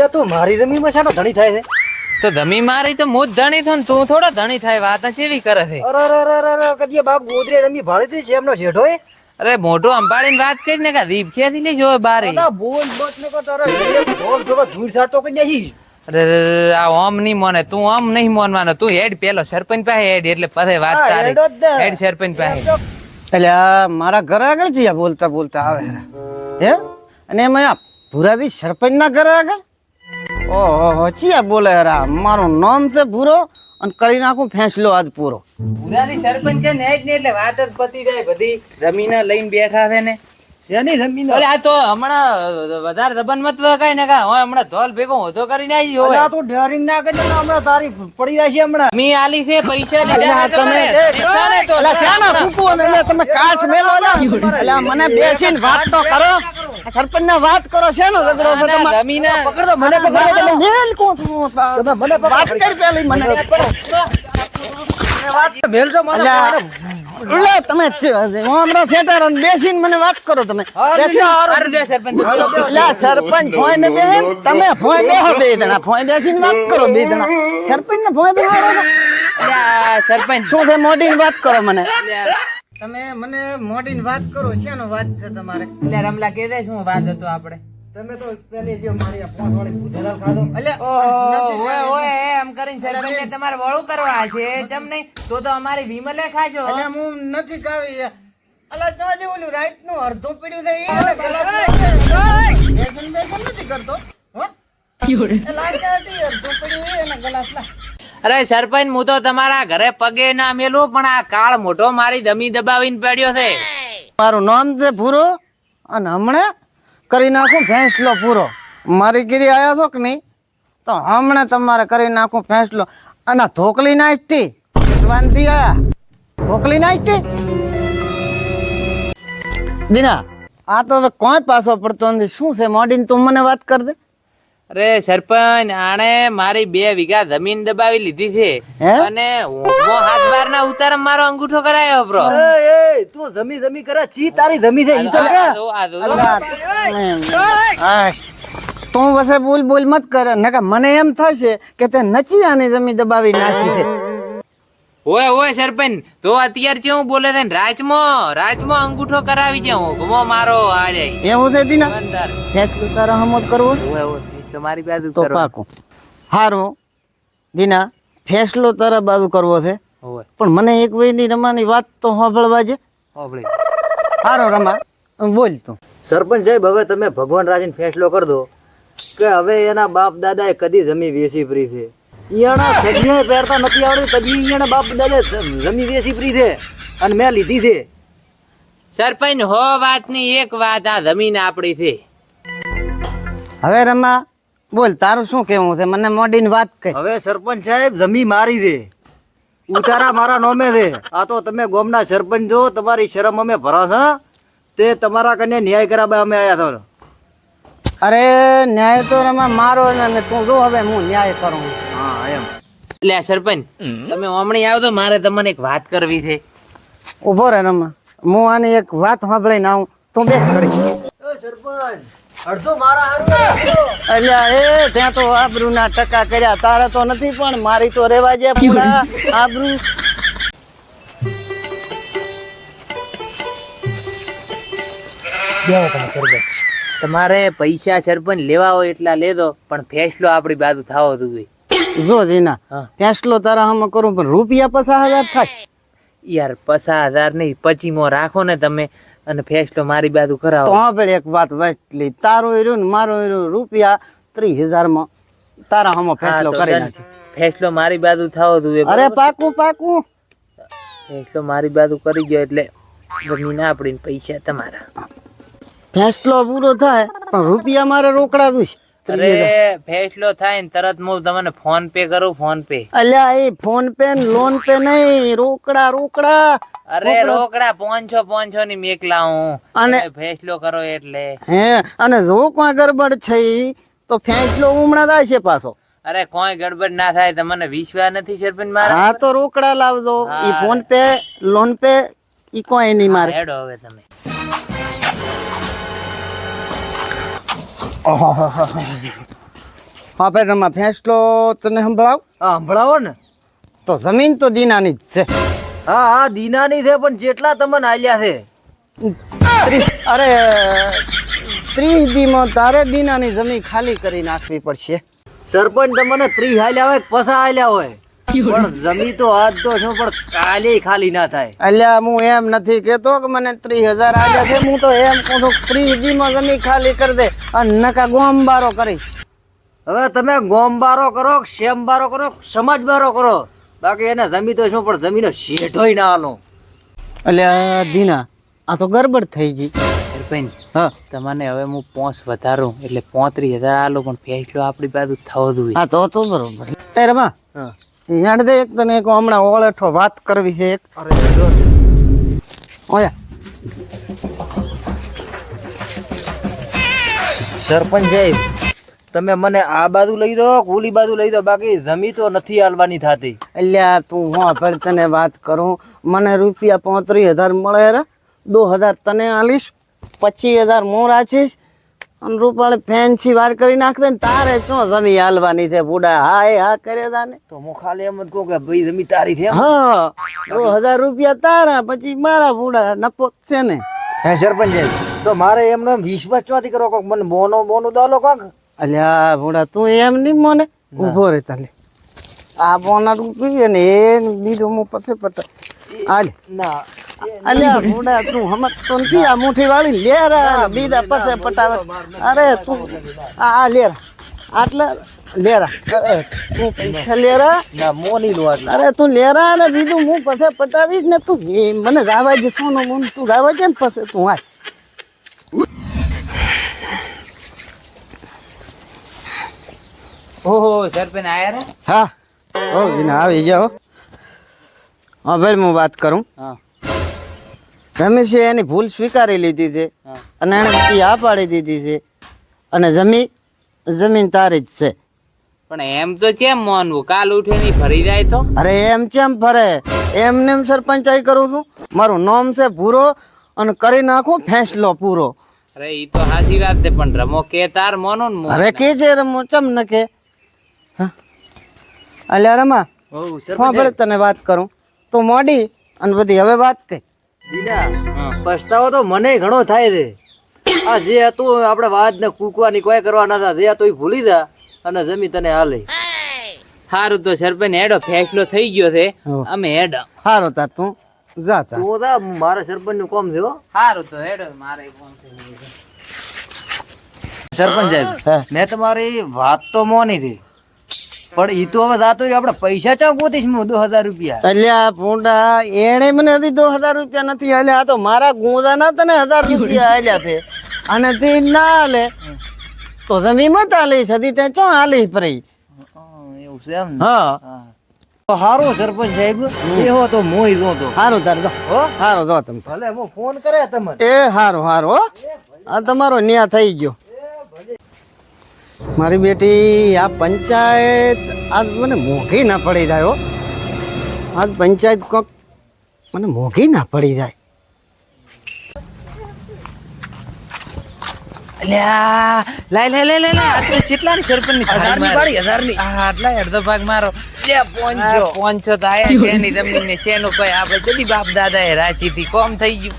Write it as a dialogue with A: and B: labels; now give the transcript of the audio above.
A: એટલે તું મારી જમીનમાં શાનો ધણી થાય છે?
B: તો ધમી મારી તો હું જ ધણી છું ને તું થોડો ધણી થાય વાત ચેવી કરે છે?
A: અરે અરે અરે અરે અરે બાપ ગોદરે જમી હતી છે એમનો જેઠો એ
B: અરે મોટો અંબાડીને વાત કરી ને કે દીપ ક્યાંથી લઈ જોવે બારે?
A: દાદા બોલ બસ ને કરતો અરે ઢોલ ભેગો ધૂળ સાટો કરી નાખી.
B: અરે રે રે રે, આ ઓમ નહીં મોને તું ઓમ નહીં મોનવાનો. તું હેડ પેલો સરપંચ પાસે હેડ એટલે પાસે વાત તારી.
A: હેડો
B: સરપંચ પાસે.
C: એટલે આ મારા ઘર આગળ જઈએ બોલતા બોલતા. આવે. હે અને એમાં આ ભૂરાથી સરપંચના ઘર આગળ? ઓહો ચિયા બોલે રા મારું નામ છે ભૂરો અને કરી નાખું ફેંસલો આજ પૂરો.
B: ભૂરાની સરપંચ છે ને એટલે વાત જ પતી જાય. બધી જમીન લઈને બેઠા છે ને.
A: શેની જમીન
B: અરે આ તો હમણાં વધારે દબન મત વગાય ને કા હોય હમણાં ધોલ ભેગો હોતો કરીને આવી હોય.
A: આ તું ડેરિંગ ના કરી હમણાં તારી પડી જશે હમણાં.
B: મી આલી છે પૈસા લીધા
C: તમે
B: તમારે. ને તો
C: અલા શાના ફૂંકવો ને? તમે કાચ મેલો અલા મને બેસીને વાત તો કરો. સરપંચ વાત કરો છે? ને ઝઘડો
B: જમીન
A: પકડો મને પકડો
C: તમે મેલ કોણ
A: તમે મને પકડો.
C: વાત કરી પેલી મને.
A: મેલજો મને
C: અલ્યા, લે તમે જ છે. હું હમણાં સેટર અને બેસીને મને વાત કરો તમે.
B: સરપંચ.
C: ભોંય ને બે. તમે ભોંય બેહો બે જણા. ભોંય બેસીને વાત કરો બે જણા. સરપંચ ને ફોન બેહો.
B: અરે સરપંચ.
C: શું છે મોઢીની વાત કરો મને. તમે મને મોઢીની વાત કરો શેનો વાત છે તમારે?
B: એટલે રમલા કે દે શું વાત હતો આપણે?
A: તમે તો પેલી જો મારી ફોન વાળી ભૂતેલાલ ખાધો?
B: ઓહો ઓય ઓય એમ કરીને સરપંચે તમારે વળું કરવા છે જમ નહીં? તો તો અમારી વિમલે ખાજો
C: અલ્યા હું નથી ખાવી અલા જો જે ઓલું રાઈટનું અડધું પીડ્યું છે એ એને ગલાસ બેસન બેસન નથી કરતો હો? લાગે હતી અડધું પીડ્યું એ એને ગલાસ લા
B: અરે સરપંચ હું તો તમારા ઘરે પગે ના મેલું પણ આ કાળ મોઢો મારી દમી દબાવીને પડ્યો છે.
C: મારું નામ છે ભૂરો અને હમણાં કરી નાખું ફેંસલો પૂરો. મારી ગીરી આવ્યા છો કે નહીં? તો હમણાં તમારે કરી નાખું ફેંસલો અને ઢોકલી નાખતી. વાંધી આયા. ધોકલી નાખતી? દીના, આ તો કોઈ પાછો પડતો નથી. શું છે મોડીને તું મને વાત કર દે?
B: અરે સરપંચ આણે મારી બે વીઘા જમીન દબાવી લીધી છે અને હું હાથ બાર ના ઉતાર મારો અંગૂઠો કરાયો બ્રો
A: એ તું જમી જમી કરે ચી તારી જમી છે ઈ તો.
C: તું વસે બોલ બોલ મત કર નકા મને એમ થશે કે તે નચી આને જમી દબાવી નાખી છે
B: ઓય ઓય સરપંચ તો અત્યારે કેવું બોલે છે રાજમો રાજમો અંગૂઠો કરાવી જાઉં ઘુમો મારો આ જાય
C: એવું છે દીના
B: બંદર.
C: ફેંસલું તારા હમત કરવો
B: ઓય ઓય એટલે મારી બાજુ
C: તો પાકું. હારું. દીના ફેસલો તારા બાજુ કરવો છે. પણ મને એક વયની રમાની વાત તો સાંભળવા છે હારો રમા. બોલ તું.
A: સરપંચ સાહેબ હવે તમે ભગવાન રાજીને ફેસલો કરી દો. કે હવે એના બાપ દાદાએ કદી જમી વેસી ફ્રી છે. ઈયાણા સગીએ પહેરતા નથી આવડતી કદી ઈયાણા બાપ દાદા જમી વેસી ફ્રી છે. અને મેં લીધી છે.
B: સરપંચ હો વાતની એક વાત આ જમીન આપણી છે.
C: હવે રમા બોલ તારું શું કેવું છે? મને મોડીની વાત કઈ
A: હવે સરપંચ સાહેબ જમી મારી છે ઉતારા મારા નોમે દે. આ તો તમે ગોમના સરપંચ જો તમારી શરમ અમે ભરાશ તે તમારા કને ન્યાય કરાવવા અમે આયા હતા
C: અરે ન્યાય તો રમા મારો ને અને તું જો હવે હું ન્યાય કરું.
A: હા એમ.
B: એટલે આ સરપંચ તમે હમણાં આવો તો મારે તમને એક વાત કરવી છે.
C: ઊભો રે રમા. હું આની એક વાત સાંભળીને આવું. તું બેસ કરી
A: સરપંચ અડધો મારા હારું
C: એટલે એ ત્યાં તો આબરૂ ના ટકા કર્યા. તારે તો નથી પણ મારી તો રેવા જે પૂરા. આબરૂ.
B: તમારે પૈસા સરપંચ લેવા હોય એટલા લેદો પણ ફેસલો આપણી બાજુ થવો તું
C: જો જીના
B: ફેસલો
C: ફેંસલો તારા હમ કરું પણ રૂપિયા પચાસ હજાર થાય
B: યાર પચાસ હજાર નહીં પચીમો રાખો ને તમે. અને ફેસલો મારી બાજુ
C: તો
B: કરાવો.
C: હા પેલી એક વાત વાંચલી. તારો હીરો ને મારો હીરો રૂપિયા ત્રીસ હજારમાં તારા હમો ફેસલો કરી. નાખી.
B: ફેસલો મારી બાજુ થવો તું
C: અરે પાકું પાકું.
B: ફેસલો મારી બાજુ કરી ગયો એટલે જમીન આપણી પૈસા તમારા.
C: ફેસલો પૂરો થાય પણ રૂપિયા મારે રોકડા દઈશ
B: અરે ફેસલો થાય ને તરત હું તમને ફોન પે કરું ફોન પે.
C: અલ્યા એ ફોન પે ને લોન પે નહીં. રોકડા રોકડા.
B: અરે રોકડા પોંચો પોંચો ની મેક લાવું.
C: અને-
B: ફેસલો કરો એટલે.
C: હે અને જો કોઈ ગડબડ છે તો ફેંસલો ઉમણા થાય છે પાછો.
B: અરે કોઈ ગડબડ ના થાય તમને વિશ્વાસ નથી સરપંચ મારા
C: હા તો રોકડા લાવજો. ઈ ફોન પે લોન પે ઈ કોઈ નહીં મારે.
B: હેડો હવે તમે.
C: બાપે રમા ફેસલો તને સંભળાવ?
A: હા સંભળાવો ને.
C: તો જમીન તો દીનાની જ છે.
A: હા હા દીનાની છે પણ જેટલા તમને આલ્યા છે.
C: અરે ત્રીસ દીમાં તારે દીનાની જમીન ખાલી કરી નાખવી પડશે.
A: સરપંચ તમને ત્રીસ હાલ્યા હોય પસા હાલ્યા હોય? પણ જમી તો આજ તો શું પણ કાલે ખાલી ના થાય.
C: અલ્યા હું એમ નથી કેતો કે મને ત્રીસ હજાર આવ્યા છે હું તો એમ કહું છું ત્રીસ દીમાં જમીન ખાલી કરી દે અને નકા ગોમબારો કરીશ.
A: હવે તમે ગોમબારો કરો શેમબારો કરો સમાજબારો કરો? બાકી એને જમી તો શું પણ જમીનો શેઢોય ના હાલો.
C: એટલે દીના આ તો ગરબડ થઈ ગઈ.
B: સરપંચ
C: હા.
B: તમને હવે હું પોંચ વધારું એટલે પોત્રીસ હજાર આલો પણ ફેસલો આપણી બાજુ થવો જોઈએ.
C: હા તો તો બરોબર. એ રમા. યાદ દે એક તને એક હમણાં ઓળેઠો વાત કરવી છે એક. ઓયા.
A: સરપંચ સાહેબ તમે મને આ બાજુ લઈ દો ઓલી બાજુ લઈ દો બાકી જમી તો નથી હાલવાની થતી.
C: અલ્યા તું હું ફેર તને વાત કરું? મને રૂપિયા પોત્રીસ હજાર મળે રે દો હજાર તને આલીશ પચીસ હજાર હું રાખીશ અને રૂપાળી ફેન્સી વાર કરી નાખ દે ને તારે શું જમી હાલવાની છે બુડા? હા એ હા કરે તાને.
A: તો હું ખાલી એમ જ કહું કે ભાઈ જમી તારી છે
C: હા દો હજાર રૂપિયા તારા પછી મારા બુડા નફો છે ને.
A: હે સરપંચ તો મારે એમનો એમ વિશ્વાસ ચોથી કરો કોક મને બોનો મોનું દાલો કોક?
C: અલ્યા બુડા તું એમ નહીં મને? ઊભો રે તાલે. આ બોના રૂપિયા ને એ બીજો મો હું પથે પતા આજ
A: ના.
C: અલ્યા બુડા તું હમત તો નથી આ મુઠ્ઠી વાળી લે રે બીજા પાસે પટાવે. અરે તું આ આ લે આટલા લેરા તું પૈસા લેરા.
A: ના મોની લો
C: અરે તું લેરા અને બીજું હું પછી પટાવીશ ને તું મને ગાવા જશો ને મન તું ગાવા છે ને પછી તું આય
B: ઓહો સરપંચ આયા રે?
C: હા. ઓ વિના આવી જાઓ. હા ભાઈ હું વાત કરું.
B: હા.
C: રમેશે એની ભૂલ સ્વીકારી લીધી છે અને એને પછી આ પાડી દીધી છે. અને જમીન જમીન તારી જ છે.
B: પણ એમ તો કેમ માનવું? કાલ ઉઠીને ફરી જાય તો?
C: અરે એમ કેમ ફરે? એમ સરપંચાઈ કરું છું. મારું નામ છે ભૂરો અને કરી નાખું ફેંસલો પૂરો.
B: અરે ઈ તો સાચી વાત છે પણ રમો કે તાર મોનો ને
C: અરે કે છે રમો? ચમ ન કે અલ્યા રમા
A: હો
C: ભલે તને વાત કરું. તો મોડી અને બધી હવે વાત કઈ.
B: દીદા
A: પસ્તાવો તો મને ઘણો થાય છે. આ જે હતું આપણે વાત ને કૂકવાની કોઈ કરવા ના હતા જે તો ભૂલી જા અને જમી તને હાલે.
B: સારું તો સરપંચ હેડો ફેસલો થઈ ગયો છે. અમે હેડો.
C: સારો તાર તું જા તાર.
A: તું તા મારા સરપંચનું કોમ થયો
B: સારું તો હેડો મારે કોમ થઈ ગયો
A: સરપંચ સાહેબ. મેં તમારી વાત તો મોની હતી પણ ઈ તો હવે જાતો રહ્યો. આપણે પૈસા ચા ગોતીશ મો દો હજાર રૂપિયા.
C: અલ્યા ભૂંડા એણે મને હજી દો હજાર રૂપિયા નથી. અલ્યા આ તો મારા ગોંદા ના તને હજાર રૂપિયા હાલ્યા છે. અને તે ના હાલે તો જમી મત હાલી હજી તે ચો હાલી
A: હા, એવું છે એમ
C: હા.
A: હા. તો હારો સરપંચ સાહેબ એવો તો મોય જો તો.
C: સારું તાર જો.
A: હો?
C: સારું દો તમે.
A: ભલે હું ફોન કરે તમને
C: એ હારો હો. આ તમારો ન્યા થઈ ગયો. મારી બેટી આ પંચાયત આજ મને મોઘી ના પડી જાય આજ પંચાયત કોક મને મોઘી ના પડી જાય
B: અલ્યા લાય લાય લાય લાય લાય. કેટલા ની સરપંચની
A: હજારની પાડી, હજારની.
B: આટલા અડધો ભાગ મારો
A: લે પોંચો.
B: પોંચો તો આયા છે ની જમીન ને શેનું કોઈ આપણે જલ્દી બાપ દાદા એ રાચી થી કોમ થઈ ગયું